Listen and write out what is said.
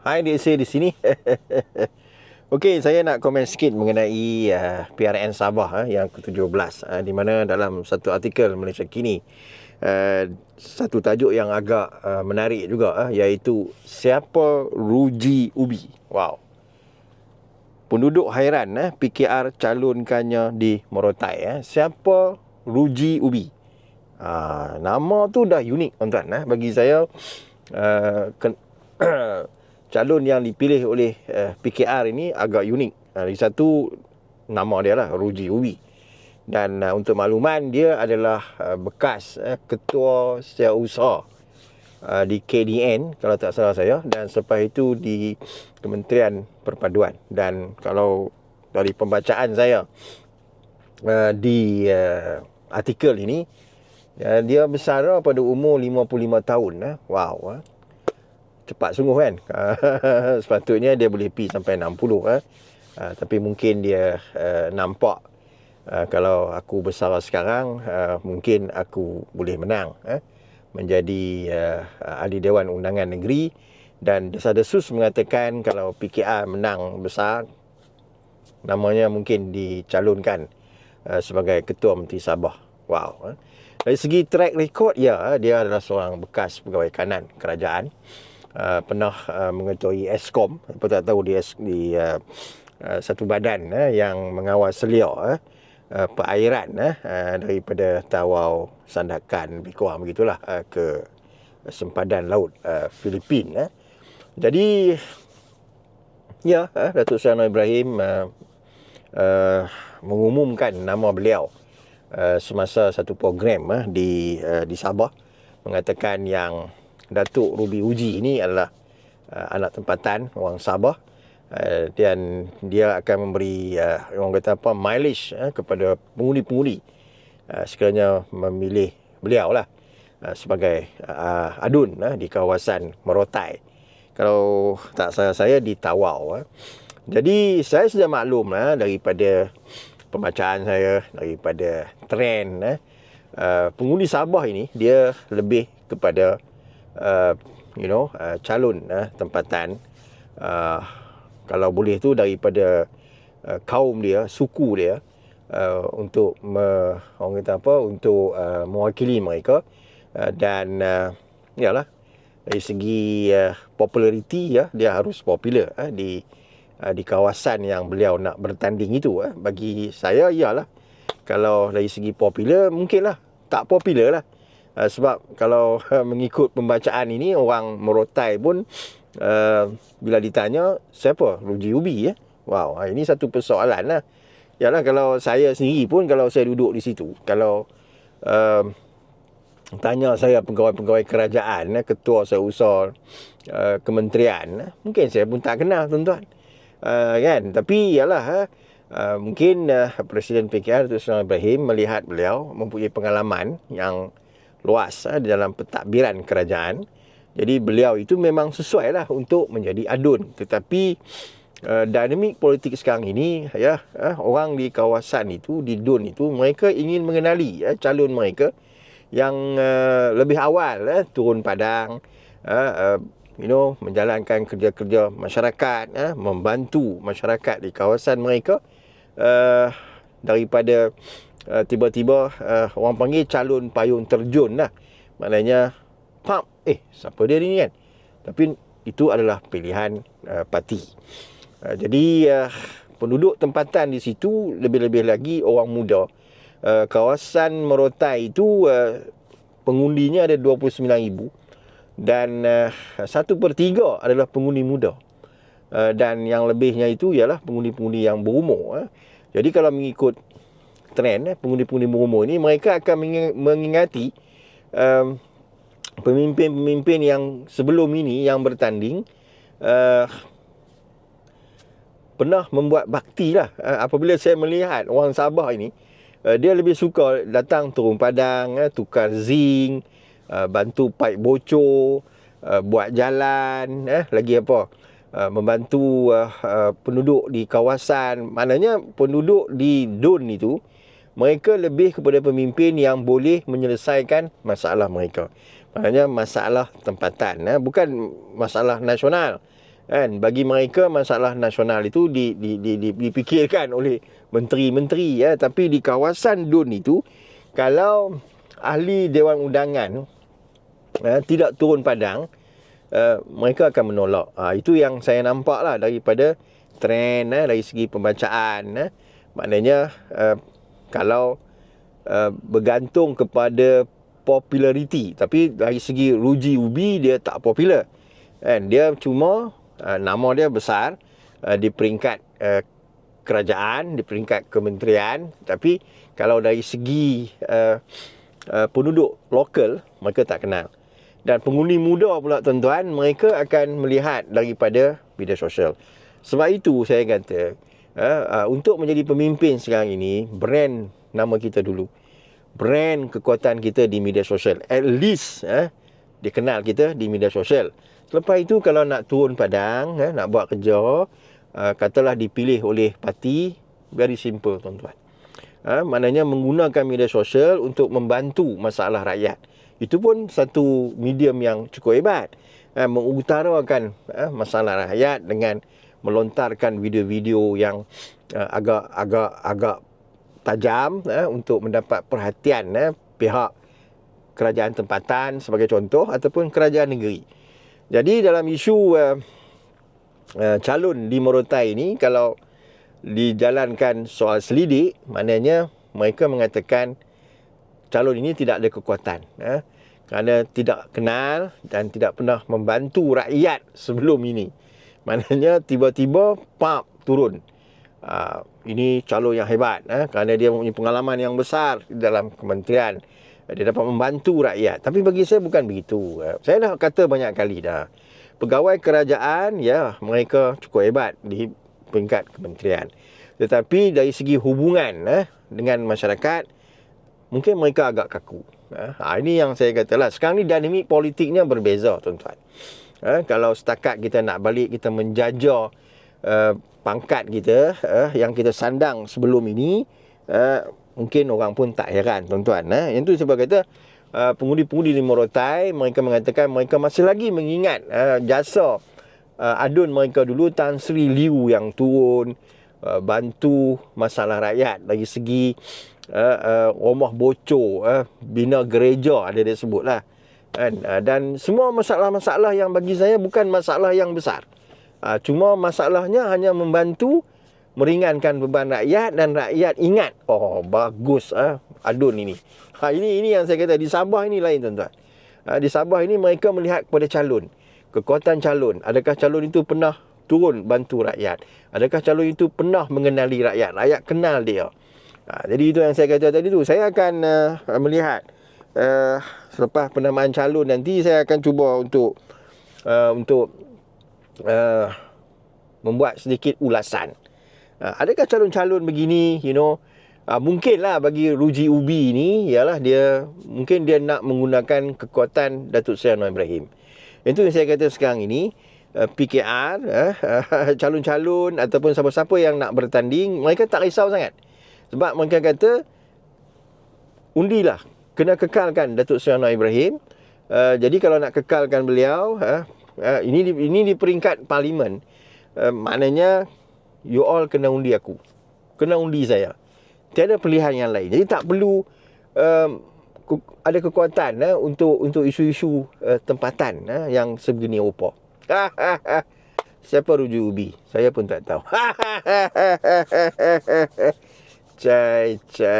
Hai saya di sini. Okey, saya nak komen sikit mengenai uh, PRN Sabah uh, yang ke-17 uh, di mana dalam satu artikel Malaysia Kini uh, satu tajuk yang agak uh, menarik juga uh, iaitu siapa ruji ubi. Wow. Penduduk hairan uh, PKR calonkannya di Morotai uh. Siapa ruji ubi? Uh, nama tu dah unik tuan-tuan uh, bagi saya uh, calon yang dipilih oleh uh, eh, PKR ini agak unik. Uh, satu nama dia lah Ruji Ubi. Dan uh, untuk makluman dia adalah uh, bekas uh, ketua setiausaha uh, di KDN kalau tak salah saya dan selepas itu di Kementerian Perpaduan dan kalau dari pembacaan saya uh, di uh, artikel ini uh, dia besar pada umur 55 tahun uh. wow uh cepat sungguh kan sepatutnya dia boleh pi sampai 60 eh. Uh, tapi mungkin dia uh, nampak uh, kalau aku besar sekarang uh, mungkin aku boleh menang eh, menjadi uh, ahli Dewan Undangan Negeri dan desa-desus mengatakan kalau PKR menang besar namanya mungkin dicalonkan uh, sebagai ketua Menteri Sabah. Wow. Eh. Dari segi track record ya dia adalah seorang bekas pegawai kanan kerajaan uh, pernah uh, mengetuai Eskom apa tak tahu di di uh, uh, satu badan uh, yang mengawal selia uh, uh, perairan uh, uh, daripada Tawau Sandakan kurang begitulah uh, ke sempadan laut uh, Filipin uh. jadi ya uh, Datuk Seri Ibrahim uh, uh, mengumumkan nama beliau uh, semasa satu program uh, di uh, di Sabah mengatakan yang Datuk Ruby Uji ini adalah uh, anak tempatan orang Sabah uh, dan dia akan memberi uh, orang kata apa mileage uh, kepada pengundi-pengundi uh, sekiranya memilih beliau lah uh, sebagai uh, adun uh, di kawasan Merotai. Kalau tak salah saya di Tawau. Uh. Jadi saya sudah maklum uh, daripada pembacaan saya daripada trend uh, uh, pengundi Sabah ini dia lebih kepada uh, you know uh, calon uh, tempatan. Uh, kalau boleh tu daripada uh, kaum dia suku dia uh, untuk me, orang kata apa untuk uh, mewakili mereka. Uh, dan uh, yalah dari segi uh, populariti ya dia harus popular uh, di uh, di kawasan yang beliau nak bertanding itu uh, bagi saya iyalah kalau dari segi popular mungkinlah. Tak popular lah uh, sebab kalau uh, mengikut pembacaan ini orang merotai pun uh, bila ditanya siapa? Ruji Ubi ya. Wow uh, ini satu persoalan lah. Yalah kalau saya sendiri pun kalau saya duduk di situ kalau uh, tanya saya pegawai-pegawai kerajaan ketua seusaha uh, kementerian mungkin saya pun tak kenal tuan-tuan. Uh, kan? Tapi yalah uh, mungkin uh, presiden PKR. Seri Ibrahim melihat beliau mempunyai pengalaman yang luas di dalam pentadbiran kerajaan. Jadi beliau itu memang sesuai lah untuk menjadi adun. Tetapi uh, dinamik politik sekarang ini, ya uh, orang di kawasan itu, di DUN itu, mereka ingin mengenali uh, calon mereka yang uh, lebih awal uh, turun padang, uh, uh, you know, menjalankan kerja-kerja masyarakat, uh, membantu masyarakat di kawasan mereka uh, daripada uh, tiba-tiba uh, orang panggil calon payung terjun lah. Maknanya, pump, eh, siapa dia ni kan? Tapi itu adalah pilihan uh, parti. Uh, jadi, uh, penduduk tempatan di situ lebih-lebih lagi orang muda. Uh, kawasan Merotai itu uh, pengundinya ada 29,000 dan uh, satu per tiga adalah pengundi muda. Uh, dan yang lebihnya itu ialah pengundi-pengundi yang berumur. Uh. Jadi kalau mengikut trend eh, pengundi-pengundi berumur ni mereka akan mengingati um, pemimpin-pemimpin yang sebelum ini yang bertanding uh, pernah membuat bakti lah. Uh, apabila saya melihat orang Sabah ini uh, dia lebih suka datang turun padang uh, tukar zinc uh, bantu pipe bocor uh, buat jalan uh, lagi apa Uh, membantu uh, uh, penduduk di kawasan. Maknanya penduduk di Dun itu mereka lebih kepada pemimpin yang boleh menyelesaikan masalah mereka. Maknanya masalah tempatan, eh? bukan masalah nasional. Kan bagi mereka masalah nasional itu di, di, di, di, dipikirkan oleh menteri-menteri ya tapi di kawasan DUN itu kalau ahli dewan undangan uh, tidak turun padang uh, mereka akan menolak. Uh, itu yang saya nampak lah daripada trend uh, dari segi pembacaan. Uh, maknanya uh, kalau uh, bergantung kepada populariti tapi dari segi ruji ubi dia tak popular. Kan dia cuma uh, nama dia besar uh, di peringkat uh, kerajaan, di peringkat kementerian, tapi kalau dari segi uh, uh, penduduk lokal, mereka tak kenal. Dan pengundi muda pula tuan-tuan, mereka akan melihat daripada media sosial. Sebab itu saya kata, uh, uh, untuk menjadi pemimpin sekarang ini, brand nama kita dulu. Brand kekuatan kita di media sosial. At least, uh, dikenal kita di media sosial. Selepas itu kalau nak turun padang, eh, nak buat kerja, uh, katalah dipilih oleh parti, very simple tuan-tuan. Uh, maknanya menggunakan media sosial untuk membantu masalah rakyat. Itu pun satu medium yang cukup hebat. Uh, mengutarakan uh, masalah rakyat dengan melontarkan video-video yang uh, agak agak agak tajam uh, untuk mendapat perhatian uh, pihak kerajaan tempatan sebagai contoh ataupun kerajaan negeri. Jadi dalam isu uh, uh, calon di Morotai ini kalau dijalankan soal selidik maknanya mereka mengatakan calon ini tidak ada kekuatan uh, kerana tidak kenal dan tidak pernah membantu rakyat sebelum ini. Maknanya tiba-tiba pap turun. Uh, ini calon yang hebat uh, kerana dia mempunyai pengalaman yang besar dalam kementerian dia dapat membantu rakyat. Tapi bagi saya bukan begitu. Saya dah kata banyak kali dah. Pegawai kerajaan, ya, mereka cukup hebat di peringkat kementerian. Tetapi dari segi hubungan eh, dengan masyarakat, mungkin mereka agak kaku. Eh, ha, ini yang saya kata lah. Sekarang ni dinamik politiknya berbeza, tuan-tuan. Eh, kalau setakat kita nak balik, kita menjajah uh, pangkat kita uh, yang kita sandang sebelum ini, uh, mungkin orang pun tak heran tuan-tuan eh. Yang tu sebab kata uh, pengundi-pengundi di Morotai mereka mengatakan mereka masih lagi mengingat uh, jasa uh, adun mereka dulu Tan Sri Liu yang turun uh, bantu masalah rakyat dari segi uh, uh, rumah bocor uh, bina gereja ada dia sebutlah kan? Uh, dan semua masalah-masalah yang bagi saya bukan masalah yang besar. Uh, cuma masalahnya hanya membantu meringankan beban rakyat dan rakyat ingat oh bagus ah adun ini. Ha ini ini yang saya kata di Sabah ini lain tuan-tuan. Ha, di Sabah ini mereka melihat kepada calon kekuatan calon. Adakah calon itu pernah turun bantu rakyat? Adakah calon itu pernah mengenali rakyat? Rakyat kenal dia. Jadi itu yang saya kata tadi tu. Saya akan melihat uh, selepas penamaan calon nanti saya akan cuba untuk uh, untuk uh, membuat sedikit ulasan Uh, adakah calon-calon begini, you know, uh, mungkinlah bagi Ruji Ubi ni, ialah dia, mungkin dia nak menggunakan kekuatan Datuk Seri Anwar Ibrahim. Itu yang saya kata sekarang ini, uh, PKR, uh, calon-calon ataupun siapa-siapa yang nak bertanding, mereka tak risau sangat. Sebab mereka kata, undilah, kena kekalkan Datuk Seri Anwar Ibrahim. Uh, jadi kalau nak kekalkan beliau, uh, uh, ini di, ini di peringkat parlimen, uh, maknanya you all kena undi aku. Kena undi saya. Tiada pilihan yang lain. Jadi tak perlu um, ada kekuatan uh, untuk untuk isu-isu uh, tempatan uh, yang sebegini rupa. Siapa rujuk ubi? Saya pun tak tahu. cai, cai.